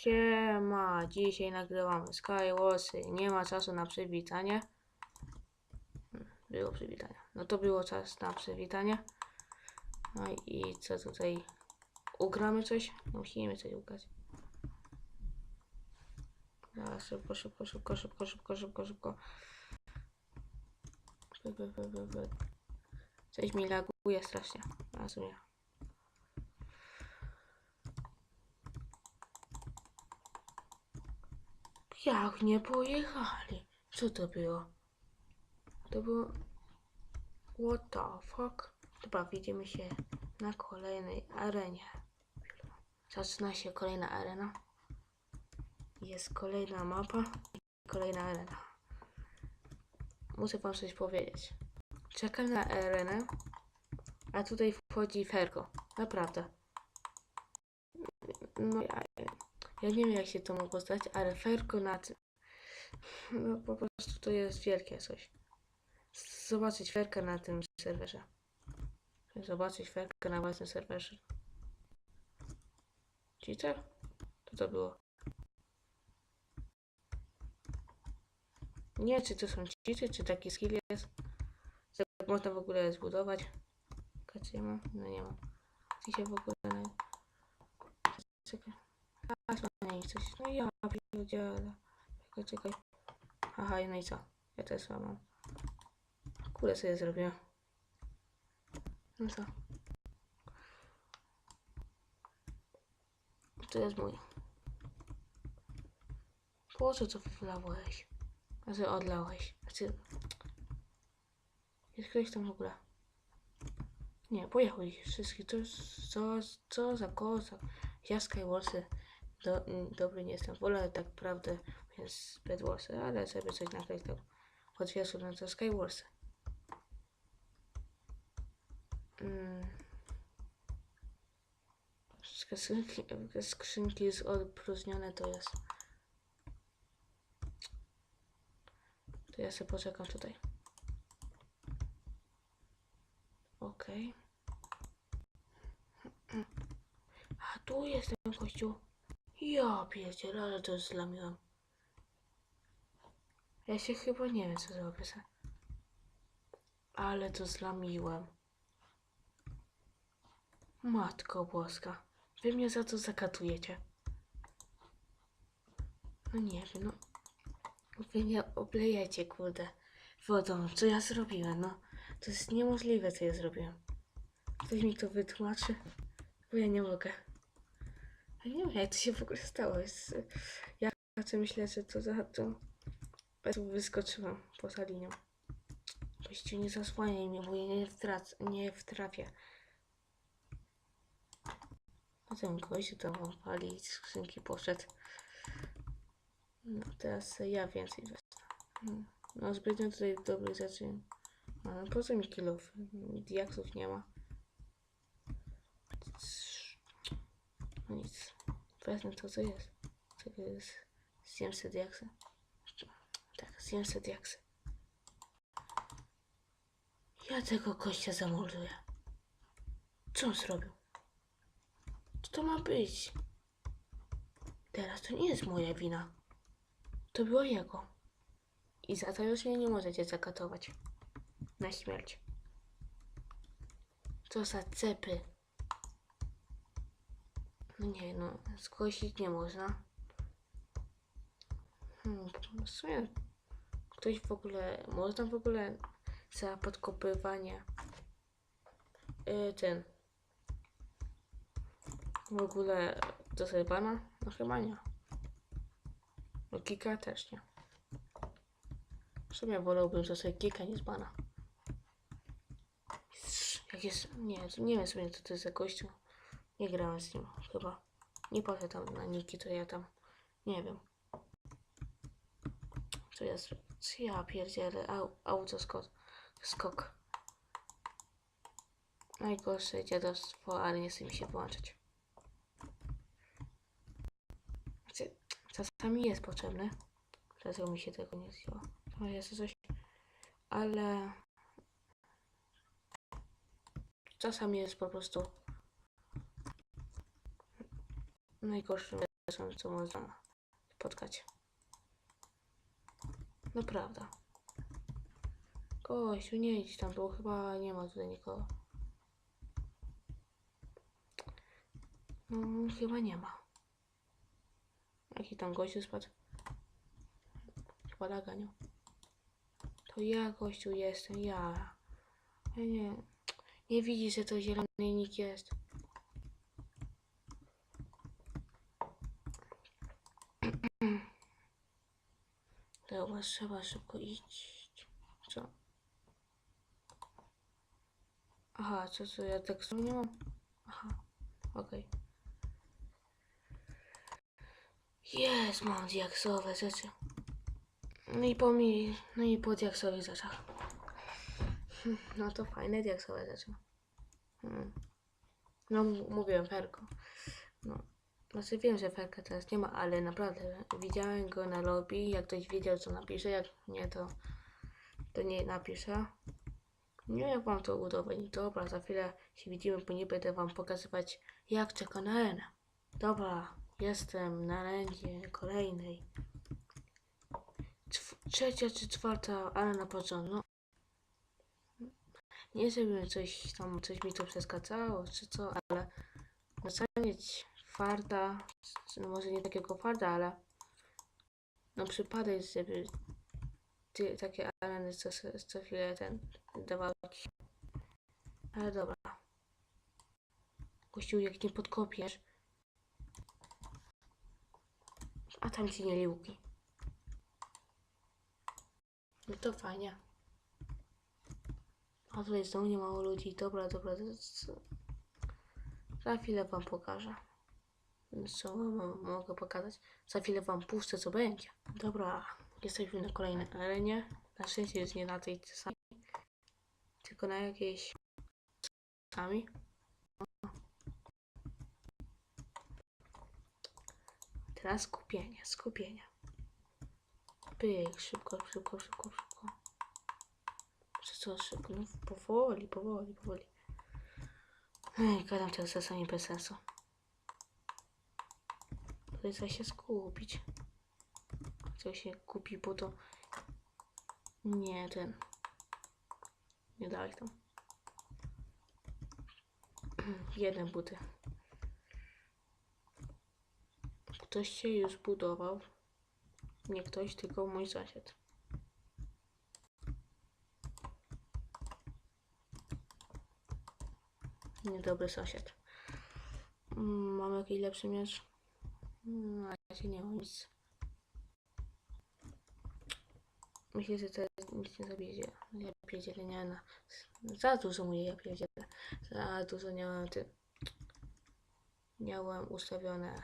Siema, dzisiaj nagrywamy Skywarsy. Nie ma czasu na przywitanie. Było przywitanie. No to było czas na przywitanie. No i co tutaj? Ugramy coś? No, Musimy coś ugrać. Teraz szybko, szybko, szybko, szybko, szybko, szybko, szybko. Coś mi laguje strasznie. A w sumie. Jak nie pojechali? Co to było? To było... What the fuck? Dobra, widzimy się na kolejnej arenie. Zaczyna się kolejna arena. Jest kolejna mapa kolejna arena. Muszę wam coś powiedzieć. Czekam na arenę, a tutaj wchodzi Fergo. Naprawdę. No ja, ja nie wiem jak się to mogło stać, ale Fergo na tym... No po prostu to jest wielkie coś. Zobaczyć Ferka na tym serwerze. Zobaczyć Ferka na własnym serwerze. Cheater? Co to było? Nie, czy to są cheaty, czy taki skill jest? Tak można w ogóle zbudować? Czy nie ma? No nie ma. Czy się w ogóle... Czekaj. A, nie ich coś. No ja pierdzielę. Czekaj, czekaj. Aha, no i co? Ja też mam. Kulę sobie zrobię. No co? To jest mój. Po co to wylałeś? Znaczy odlałeś. Znaczy... Jest ktoś tam w ogóle? Nie, pojechał ich wszystkich. To co, co za koza. Ja Skywarsy do, mm, dobry nie jestem. Wolę tak prawdę, więc Bedwarsy, ale sobie coś tam. Potwierdzę na to Skywarsy. Mm. Skrzynki, skrzynki odpróżnione to jest. To ja sobie poczekam tutaj. Okej. A tu jest ten kościół. Ja pierdzielę, ale to zlamiłam. Ja się chyba nie wiem co zrobię. Ale to zlamiłem. Matko boska. Wy mnie za to zakatujecie. No nie wiem, no. Wy nie oblejecie, kurde, wodą. Co ja zrobiłem, no. To jest niemożliwe, co ja zrobiłem. Ktoś mi to wytłumaczy, bo ja nie mogę. Ja nie wiem, jak to się w ogóle stało. Jest, ja raczej myślę, że to za to... Tu wyskoczyłam poza linią. Gościu, nie zasłaniaj mnie, bo ja nie, wtrac, nie wtrafię. A ten gościu tam pali z skrzynki poszedł. No teraz ja więcej wezmę. Hmm. No zbytnio tutaj dobrych rzeczy. No, po co mi kilów? Diaksów nie ma. Nic. Wezmę to co jest. Co jest? Zjem sobie diaksy. Tak, zjem sobie diaksy. Ja tego kościa zamorduję. Co on zrobił? Co to ma być? Teraz to nie jest moja wina. To było jego. I za to już mnie nie możecie zakatować. Na śmierć. Co za cepy. No nie, no, zgłosić nie można. Hmm, w sumie ktoś w ogóle, można w ogóle za podkopywanie yy, ten w ogóle dostać bana? No chyba nie. No kika też nie. W sumie wolałbym dostać kika niż bana. Jak jest, nie, nie wiem sobie co to jest za gościu. Nie grałem z nim chyba. Nie patrzę tam na niki, to ja tam, nie wiem. Co ja zrobię? Co ja pierdzielę? Au, autoskok. Skok. Najgorsze dziadostwo, ale nie chce mi się włączyć. Znaczy, czasami jest potrzebne. Dlatego mi się tego nie zjęło. To jest coś. Ale czasami jest po prostu najgorszym są, co można spotkać. Naprawdę. Gościu, nie idź tam, bo chyba nie ma tutaj nikogo. No, chyba nie ma. Jaki tam gościu spadł? Chyba laganiu. To ja, gościu, jestem, ja. Ja nie... Nie widzisz, że to zielony nick jest. Dobra, trzeba szybko iść. Co? Aha, co, co, ja tekstu nie mam? Aha, okej. Jest, mam diaksowe rzeczy. No i po mi, no i po diaksowych rzeczach. No to fajne diaksowe rzeczy. Hmm. No mówiłem Ferko. No. Znaczy wiem, że Ferka teraz nie ma, ale naprawdę widziałem go na lobby. Jak ktoś wiedział co napisze, jak nie to, to nie napisze. Nie wiem jak wam to udowodnić. Dobra, za chwilę się widzimy, bo nie będę wam pokazywać jak czeka na arenę. Dobra, jestem na arenie kolejnej. Czw- trzecia czy czwarta arena pod rząd. No. Nie żebym coś tam, coś mi tu przeszkadzało, czy co, ale trzeba mieć farta, no może nie takiego farta, ale no przypadek, żeby ty, takie areny co, co chwilę ten dawały ci. Ale dobra. Kościół, jak nie podkopiesz, a tam ci nie liłki. No to fajnie. A tutaj znowu nie mało ludzi. Dobra, dobra. Za chwilę wam pokażę. Co mogę pokazać? Za chwilę wam puszczę, co będzie. Dobra, jesteśmy na kolejnej arenie. Na szczęście jest nie na tej samej, tylko na jakiejś sami. Teraz skupienie, skupienie. Pyk, szybko, szybko, szybko, szybko. Co szybko? No powoli, powoli, powoli. Ej, gadam teraz czasami bez sensu. Tutaj trzeba się skupić. Co się kupi po to... Nie, ten... Nie dałeś tam. Jeden buty. Ktoś się już budował. Nie ktoś, tylko mój sąsiad. Niedobry sąsiad. Mm, Mam jakiś lepszy miecz? Mm, Na razie nie mam nic. Myślę, że to nic nie zabierze. Ja pierdzielę, nie na... Za dużo mówię, ja pierdzielę. Za dużo miałem ty... Miałem ustawione...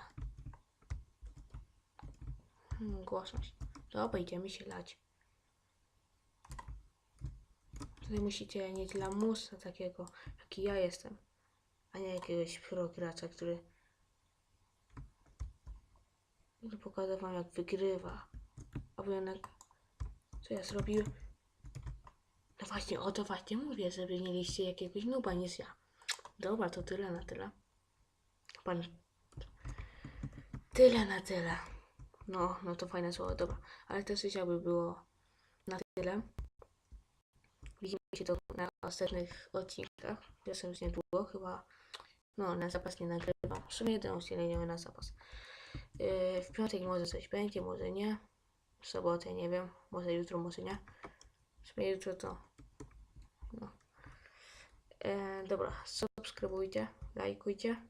Hmm, głośność. Dobra, idziemy się lać. Tutaj musicie mieć lamusa takiego, jaki ja jestem, a nie jakiegoś pro gracza, który który pokaże wam jak wygrywa. Albo jednak co ja zrobiłem? No właśnie, o to właśnie mówię, żeby mieliście jakiegoś nuba niż ja. Dobra, to tyle na tyle. Pan. Tyle na tyle. No, no to fajne słowo, dobra. Ale też chciałby było na tyle. Widzimy się to na następnych odcinkach. Czasem już niedługo, chyba. No, na zapas nie nagrywam. W sumie jeden odcinek na zapas. Yy, w piątek może coś będzie, może nie. W sobotę nie wiem, może jutro, może nie. Sumie jutro to. No. E, dobra, subskrybujcie, lajkujcie.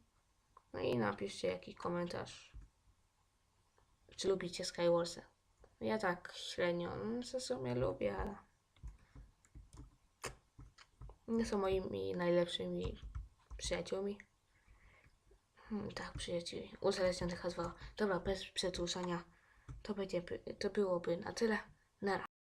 No i napiszcie jakiś komentarz. Czy lubicie Skywarsy? Ja tak średnio, no, w sumie lubię, ale nie są moimi najlepszymi przyjaciółmi. Hmm, tak, przyjaciółmi. Uzależnionych H2. Dobra, bez przedłużania. To będzie, to byłoby na tyle. Nara.